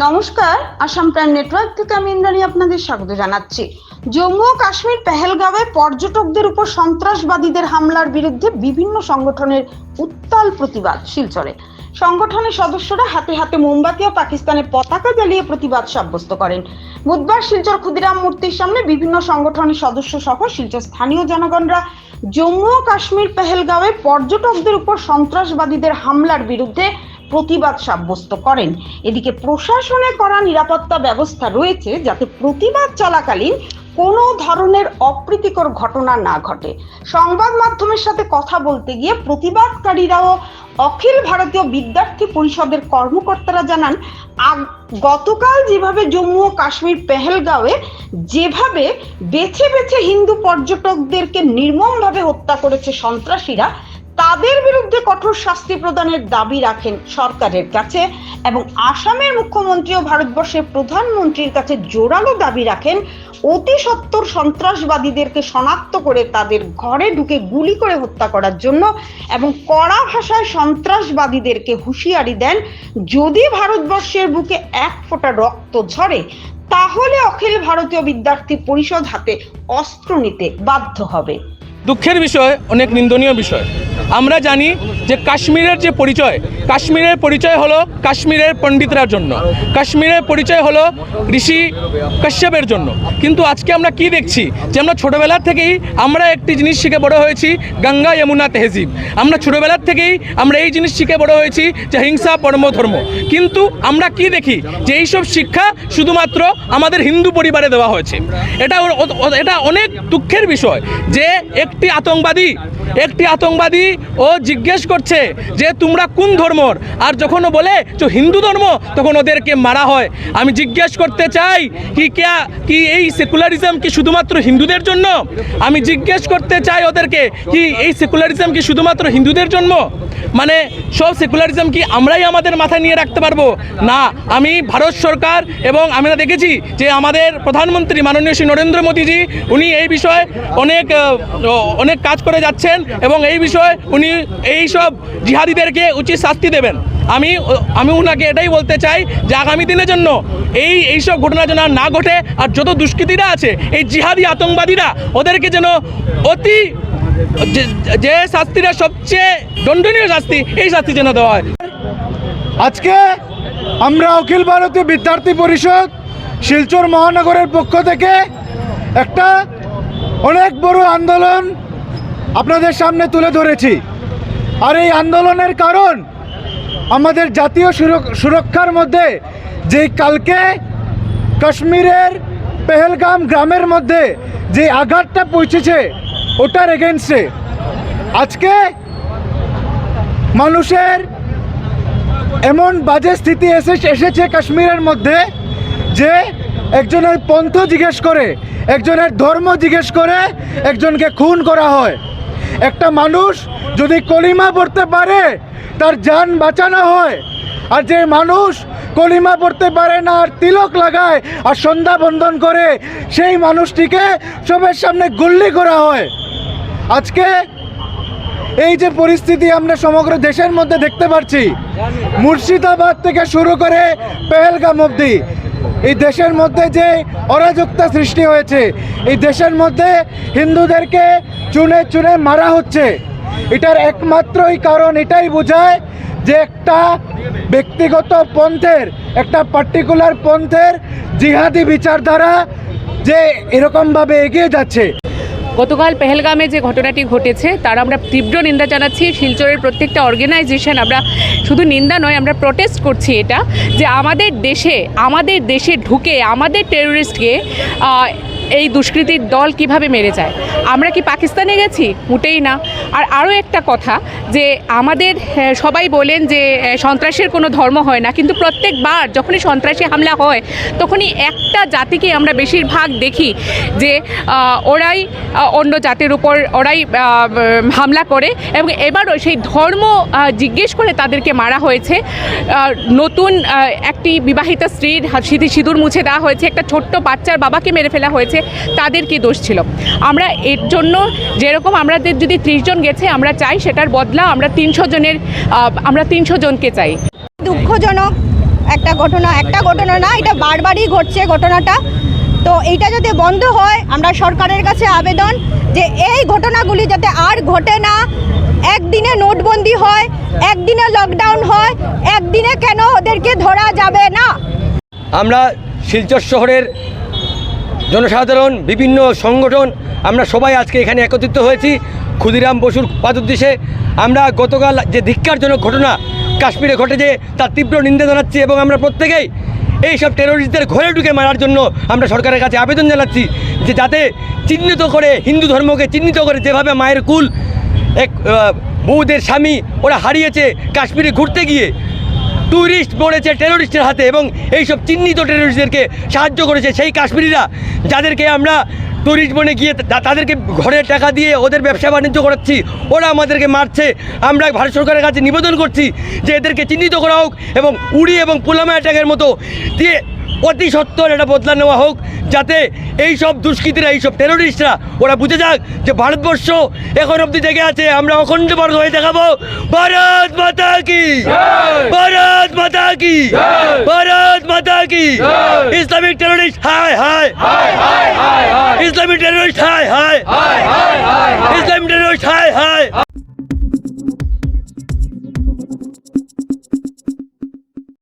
নমস্কার, Assam prime network থেকে আমি ইন্দ্রাণী আপনাদের স্বাগত জানাচ্ছি। জম্মু ও কাশ্মীর পেহেলগাঁওয়ে পর্যটকদের উপর সন্ত্রাসবাদীদের হামলার বিরুদ্ধে বিভিন্ন সংগঠনের উত্তাল প্রতিবাদ শিলচরে। সংগঠনের সদস্যরা হাতে হাতে মোমবাতি ও পাকিস্তানের পতাকা জ্বালিয়ে প্রতিবাদ সাব্যস্ত করেন। বুধবার শিলচর ক্ষুদিরাম মূর্তির সামনে বিভিন্ন সংগঠনের সদস্য সহ শিলচর স্থানীয় জনগণরা জম্মু ও কাশ্মীর পেহেলগাঁওয়ে পর্যটকদের উপর সন্ত্রাসবাদীদের হামলার বিরুদ্ধে প্রতিবাদ সাব্যস্ত করেন। এদিকে প্রশাসনে করা নিরাপত্তা ব্যবস্থা রয়েছে যাতে প্রতিবাদ চলাকালীন কোনো ধরনের অপ্রীতিকর ঘটনা না ঘটে। সংবাদ মাধ্যমের সাথে কথা বলতে গিয়ে প্রতিবাদকারীরাও অখিল ভারতীয় বিদ্যার্থী পরিষদের কর্মকর্তারা জানান গতকাল যেভাবে জম্মু ও কাশ্মীর পেহেলগাঁওয়ে যেভাবে বেছে বেছে হিন্দু পর্যটকদেরকে নির্মমভাবে হত্যা করেছে সন্ত্রাসীরা তাদের বিরুদ্ধে কঠোর শাস্তি প্রদানের দাবি রাখেন সরকারের কাছে এবং আসামের মুখ্যমন্ত্রী ও ভারতবর্ষের প্রধানমন্ত্রীর কাছে জোরালো দাবি রাখেন, অতি সত্বর সন্ত্রাসবাদীদেরকে শনাক্ত করে তাদের ঘরে ঢুকে গুলি করে হত্যা করার জন্য এবং কড়া ভাষায় সন্ত্রাসবাদীদেরকে হুঁশিয়ারি দেন, যদি ভারতবর্ষের বুকে এক ফোঁটা রক্ত ঝরে, তাহলে অখিল ভারতীয় বিদ্যার্থী পরিষদ হাতে অস্ত্র নিতে বাধ্য হবে। দুঃখের বিষয়, অনেক নিন্দনীয় বিষয়। আমরা জানি যে কাশ্মীরের যে পরিচয়, কাশ্মীরের পরিচয় হলো কাশ্মীরের পণ্ডিতরার জন্য। কাশ্মীরের পরিচয় হলো ঋষি কাশ্যপের জন্য। কিন্তু আজকে আমরা কি দেখছি? যে আমরা ছোটোবেলার থেকেই আমরা একটি জিনিস শিখে বড় হয়েছি, গঙ্গা যমুনা তেহজিব। আমরা ছোটোবেলার থেকেই আমরা এই জিনিস শিখে বড় হয়েছি যে হিংসা পরম ধর্ম। কিন্তু আমরা কি দেখি? যে এইসব শিক্ষা শুধুমাত্র আমাদের হিন্দু পরিবারে দেওয়া হয়েছে। এটা এটা অনেক দুঃখের বিষয় যে একটি আতঙ্কবাদী একটি আতঙ্কবাদী ও জিজ্ঞেস করছে যে তোমরা কোন ধর্মর? আর যখন ও বলে যে হিন্দু ধর্ম তখন ওদেরকে মারা হয়। আমি জিজ্ঞেস করতে চাই, কি ক্যা কি এই সেকুলারিজম কি শুধুমাত্র হিন্দুদের জন্য? আমি জিজ্ঞেস করতে চাই ওদেরকে, কি এই সেকুলারিজম কি শুধুমাত্র হিন্দুদের জন্য? মানে সব সেকুলারিজম কি আমরাই আমাদের মাথায় নিয়ে রাখতে পারব? না, আমি ভারত সরকার এবং আমরা দেখেছি যে আমাদের প্রধানমন্ত্রী মাননীয় শ্রী নরেন্দ্র মোদীজি, উনি এই বিষয়ে অনেক অনেক কাজ করে যাচ্ছেন এবং এই বিষয়ে উনি এই সব জিহাদিদেরকে উচিত শাস্তি দেবেন। আমি আমি ওনাকে এটাই বলতে চাই যে আগামী দিনের জন্য এই এইসব ঘটনা যেন না ঘটে আর যত দুষ্কৃতীরা আছে, এই জিহাদি আতঙ্কবাদীরা, ওদেরকে যেন অতি যে শাস্তিটা সবচেয়ে দণ্ডনীয় শাস্তি, এই শাস্তি যেন দেওয়া হয়। আজকে আমরা অখিল ভারতীয় বিদ্যার্থী পরিষদ শিলচর মহানগরের পক্ষ থেকে একটা অনেক বড় আন্দোলন আপনাদের সামনে তুলে ধরেছি। আর এই আন্দোলনের কারণ আমাদের জাতীয় সুরক- সুরক্ষার মধ্যে যে কালকে কাশ্মীরের পেহেলগাম গ্রামের মধ্যে যে আঘাতটা পৌঁছেছে, ওটার এগেনস্টে আজকে মানুষের এমন বাজে স্থিতি এসে এসেছে কাশ্মীরের মধ্যে যে একজনের পন্থ জিজ্ঞেস করে একজনের ধর্ম জিজ্ঞেস করে একজনকে খুন করা হয়। একটা মানুষ যদি কলিমা পড়তে পারে, তার যান বাঁচানো হয়। আর যে মানুষ কলিমা পড়তে পারে না, আর তিলক লাগায়, আর সন্ধ্যা বন্ধন করে, সেই মানুষটিকে সবের সামনে গুল্লি করা হয়। আজকে এই যে পরিস্থিতি আমরা সমগ্র দেশের মধ্যে দেখতে পাচ্ছি মুর্শিদাবাদ থেকে শুরু করে পেহেলগাম অবধি। এই দেশের মধ্যে যে অরাজকতা সৃষ্টি হয়েছে, এই দেশের মধ্যে হিন্দুদেরকে চুনে চুনে মারা হচ্ছে। এটার একমাত্রই কারণ এটাই বোঝায় যে একটা ব্যক্তিগত পন্থের, একটা পার্টিকুলার পন্থের জিহাদি বিচারধারা যে এরকমভাবে এগিয়ে যাচ্ছে। গতকাল পেহেলগামে যে ঘটনাটি ঘটেছে, তার আমরা তীব্র নিন্দা জানাচ্ছি। শিলচরের প্রত্যেকটা অর্গানাইজেশন আমরা শুধু নিন্দা নয়, আমরা প্রটেস্ট করছি এটা যে আমাদের দেশে আমাদের দেশে ঢুকে, আমাদের টেরোরিস্টকে এই দুষ্কৃতির দল কীভাবে মেরে যায়? আমরা কি পাকিস্তানে গেছি? মোটেই না। আর আরও একটা কথা যে আমাদের সবাই বলেন যে সন্ত্রাসের কোনো ধর্ম হয় না। কিন্তু প্রত্যেকবার যখনই সন্ত্রাসী হামলা হয়, তখনই একটা জাতিকে আমরা বেশিরভাগ দেখি যে ওরাই অন্য জাতির উপর ওরাই হামলা করে এবং এবারও সেই ধর্ম জিজ্ঞেস করে তাদেরকে মারা হয়েছে। নতুন একটি বিবাহিত স্ত্রীর সিঁথি সিঁদুর মুছে দেওয়া হয়েছে। একটা ছোট্ট বাচ্চার বাবাকে মেরে ফেলা হয়েছে। তাদের কি দোষ ছিল? আমরা এর জন্য যেরকম আমাদের যদি ত্রিশ জন গেছে আমরা চাই সেটার বদলা আমরা তিনশো জনের আমরা তিনশো জনকে চাই। দুঃখজনক একটা ঘটনা একটা ঘটনা না এটা বারবারই ঘটছে ঘটনাটা। তো এইটা যাতে বন্ধ হয় আমরা সরকারের কাছে আবেদন যে এই ঘটনাগুলি যাতে আর ঘটে না একদিনে নোটবন্দি হয় একদিনে লকডাউন হয় একদিনে কেন ওদেরকে ধরা যাবে না? আমরা শিলচর শহরের জনসাধারণ, বিভিন্ন সংগঠন, আমরা সবাই আজকে এখানে একত্রিত হয়েছি ক্ষুদিরাম বসুর পাদুদ্দেশে আমরা গতকাল যে ধিক্কারজনক ঘটনা কাশ্মীরে ঘটেছে, তার তীব্র নিন্দা জানাচ্ছি এবং আমরা প্রত্যেকেই এই সব টেরোরিস্টদের ঘরে ঢুকে মারার জন্য আমরা সরকারের কাছে আবেদন জানাচ্ছি যে যাতে চিহ্নিত করে হিন্দু ধর্মকে চিহ্নিত করে যেভাবে মায়ের কুল এক বউদের স্বামী ওরা হারিয়েছে কাশ্মীরে ঘুরতে গিয়ে ট্যুরিস্ট পড়েছে টেরোরিস্টের হাতে এবং এইসব চিহ্নিত টেরোরিস্টদেরকে সাহায্য করেছে সেই কাশ্মীরিরা, যাদেরকে আমরা ট্যুরিস্ট বনে গিয়ে তাদেরকে ঘরের টাকা দিয়ে ওদের ব্যবসা বাণিজ্য করাচ্ছি, ওরা আমাদেরকে মারছে। আমরা ভারত সরকারের কাছে নিবেদন করছি যে এদেরকে চিহ্নিত করা হোক এবং উড়ি এবং পুলামা অ্যাটাকের মতো দিয়ে অতি সত্তর এটা বদলা নেওয়া হোক যাতে এই সব দুষ্কৃতীরা এইসব টেরোরিস্টরা ওরা বুঝে যাক যে ভারতবর্ষ এখন অব্দি জেগে আছে। আমরা অখণ্ড বর্গ হয়ে দেখাবো। ভারত মাতা কি? ভারত মাতা কি? ভারত মাতা কি? ইসলামিক টেরোরিস্ট হায় হায়! ইসলামিক টেরোরিস্ট হায় হায়!